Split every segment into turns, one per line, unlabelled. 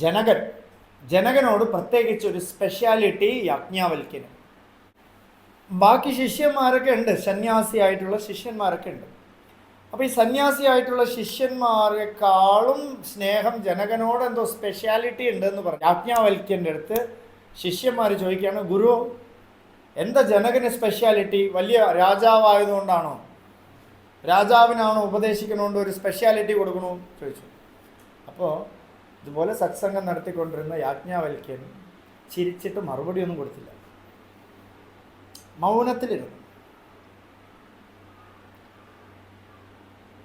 ജനകൻ. ജനകനോട് പ്രത്യേകിച്ച് ഒരു സ്പെഷ്യാലിറ്റി യാജ്ഞാവൽക്കിന് ബാക്കി ശിഷ്യന്മാരൊക്കെ ഉണ്ട്. സന്യാസിയായിട്ടുള്ള ശിഷ്യന്മാരൊക്കെ ഉണ്ട്. അപ്പോൾ ഈ സന്യാസിയായിട്ടുള്ള ശിഷ്യന്മാരെക്കാളും സ്നേഹം ജനകനോട് എന്തോ സ്പെഷ്യാലിറ്റി ഉണ്ടെന്ന് പറഞ്ഞു. യാജ്ഞാവൽക്യന്റെ അടുത്ത് ശിഷ്യന്മാർ ചോദിക്കുകയാണ് ഗുരു എന്താ ജനകന് സ്പെഷ്യാലിറ്റി വലിയ രാജാവായതുകൊണ്ടാണോ? രാജാവിനാണോ ഉപദേശിക്കണോണ്ട് ഒരു സ്പെഷ്യാലിറ്റി കൊടുക്കണോ? ചോദിച്ചു. അപ്പോൾ ഇതുപോലെ സത്സംഗം നടത്തിക്കൊണ്ടിരുന്ന യാജ്ഞാവൽക്യൻ ചിരിച്ചിട്ട് മറുപടി ഒന്നും കൊടുത്തില്ല. മൗനത്തിലിരുന്നു.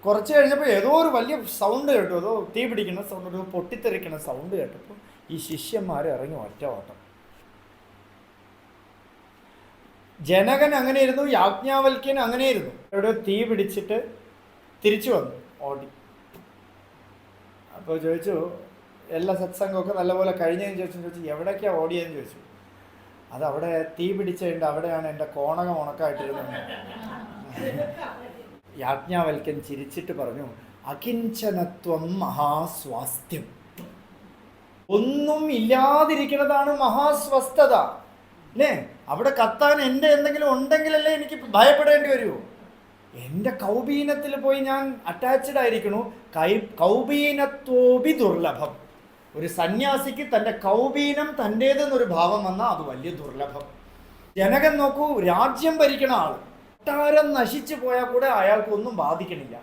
കുറച്ച് കഴിഞ്ഞപ്പോൾ ഏതോ ഒരു വലിയ സൗണ്ട് കേട്ടു. ഏതോ തീ പിടിക്കുന്ന സൗണ്ട് ഒരു പൊട്ടിത്തെറിക്കുന്ന സൗണ്ട് കേട്ടപ്പോൾ ഈ ശിഷ്യന്മാർ ഇറങ്ങി ഒറ്റ ഓട്ടം. ജനകൻ അങ്ങനെ ഇരുന്നു യാജ്ഞാവൽക്യൻ ഇരുന്നു അവിടെ തീ പിടിച്ചിട്ട് തിരിച്ചു വന്നു ഓടി. അപ്പോൾ ചോദിച്ചു എല്ലാ സത്സംഗമൊക്കെ നല്ലപോലെ കഴിഞ്ഞതിന് ചോദിച്ചു ചോദിച്ചു എവിടേക്കാണ് ഓടിയതെന്ന് ചോദിച്ചു. അത് അവിടെ തീ പിടിച്ചുണ്ട് അവിടെയാണ് എന്റെ കോണകം ഉണക്കായിട്ടിരുന്നത്. യാജ്ഞാവൽക്കൻ ചിരിച്ചിട്ട് പറഞ്ഞു അകിഞ്ചനത്വം മഹാസ്വാസ്ഥ്യം. ഒന്നും ഇല്ലാതിരിക്കുന്നതാണ് മഹാസ്വസ്ഥത. അല്ലേ അവിടെ കത്താൻ എന്റെ എന്തെങ്കിലും ഉണ്ടെങ്കിലല്ലേ എനിക്ക് ഭയപ്പെടേണ്ടി വരുമോ എന്റെ കൗബീനത്തിൽ പോയി ഞാൻ അറ്റാച്ച്ഡ് ആയിരിക്കണു. കൗബീനത്വോപി ദുർലഭം. ഒരു സന്യാസിക്ക് തന്റെ കൗബീനം തന്റേതെന്നൊരു ഭാവം വന്നാൽ അത് വലിയ ദുർലഭം. ജനകൻ നോക്കൂ രാജ്യം ഭരിക്കണ ആൾ കൊട്ടാരം നശിച്ചു പോയാൽ കൂടെ അയാൾക്കൊന്നും ബാധിക്കണില്ല.